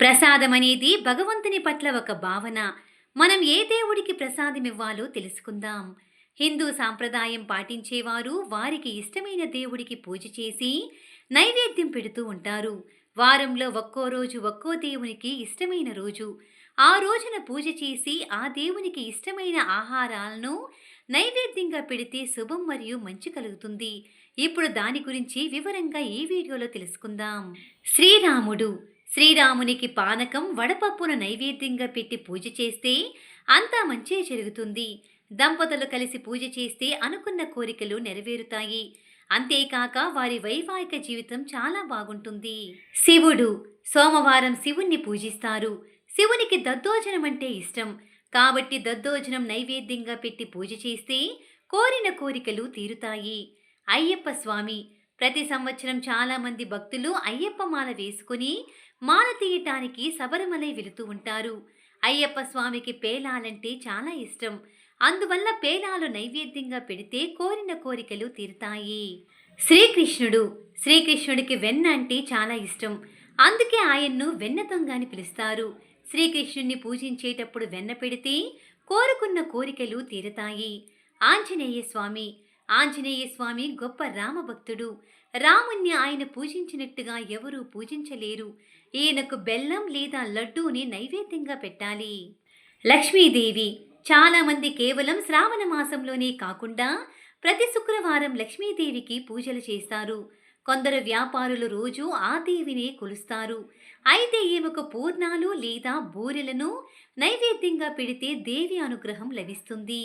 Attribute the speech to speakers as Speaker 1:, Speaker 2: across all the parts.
Speaker 1: ప్రసాదం అనేది భగవంతుని పట్ల ఒక భావన. మనం ఏ దేవుడికి ప్రసాదం ఇవ్వాలో తెలుసుకుందాం. హిందూ సాంప్రదాయం పాటించేవారు వారికి ఇష్టమైన దేవుడికి పూజ చేసి నైవేద్యం పెడుతూ ఉంటారు. వారంలో ఒక్కో రోజు ఒక్కో దేవునికి ఇష్టమైన రోజు. ఆ రోజున పూజ చేసి ఆ దేవునికి ఇష్టమైన ఆహారాలను నైవేద్యంగా పెడితే శుభం మరియు మంచి కలుగుతుంది. ఇప్పుడు దాని గురించి వివరంగా ఈ వీడియోలో తెలుసుకుందాం. శ్రీరాముడు శ్రీరామునికి పానకం వడపప్పును నైవేద్యంగా పెట్టి పూజ చేస్తే అంతా మంచే జరుగుతుంది. దంపతులు కలిసి పూజ చేస్తే అనుకున్న కోరికలు నెరవేరుతాయి. అంతేకాక వారి వైవాహిక జీవితం చాలా బాగుంటుంది. శివుడు సోమవారం శివుణ్ణి పూజిస్తారు. శివునికి దద్దోజనం అంటే ఇష్టం. కాబట్టి దద్దోజనం నైవేద్యంగా పెట్టి పూజ చేస్తే కోరిన కోరికలు తీరుతాయి. అయ్యప్ప స్వామి ప్రతి సంవత్సరం చాలామంది భక్తులు అయ్యప్ప మాల వేసుకుని మాల తీయటానికి శబరిమలై వెళుతూ ఉంటారు. అయ్యప్ప స్వామికి పేలాలంటే చాలా ఇష్టం. అందువల్ల పేలాలు నైవేద్యంగా పెడితే కోరిన కోరికలు తీరుతాయి. శ్రీకృష్ణుడు శ్రీకృష్ణుడికి వెన్న అంటే చాలా ఇష్టం. అందుకే ఆయన్ను వెన్న దొంగ అని పిలుస్తారు. శ్రీకృష్ణుణ్ణి పూజించేటప్పుడు వెన్న పెడితే కోరుకున్న కోరికలు తీరుతాయి. ఆంజనేయ స్వామి ఆంజనేయ స్వామి గొప్ప రామభక్తుడు. రాముణ్ణి ఆయన పూజించినట్టుగా ఎవరూ పూజించలేరు. ఈయనకు బెల్లం లేదా లడ్డూని నైవేద్యంగా పెట్టాలి. లక్ష్మీదేవి చాలామంది కేవలం శ్రావణ మాసంలోనే కాకుండా ప్రతి శుక్రవారం లక్ష్మీదేవికి పూజలు చేస్తారు. కొందరు వ్యాపారులు రోజు ఆ దేవినే కొలుస్తారు. అయితే ఈమెకు పూర్ణాలు లేదా బూరెలను నైవేద్యంగా పెడితే దేవి అనుగ్రహం లభిస్తుంది.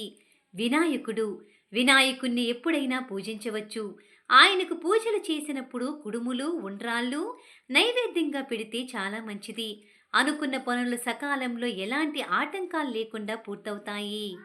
Speaker 1: వినాయకుడు. వినాయకుణ్ణి ఎప్పుడైనా పూజించవచ్చు. ఆయనకు పూజలు చేసినప్పుడు కుడుములు ఉండ్రాళ్ళు నైవేద్యంగా పెడితే చాలా మంచిది. అనుకున్న పనులు సకాలంలో ఎలాంటి ఆటంకాలు లేకుండా పూర్తవుతాయి.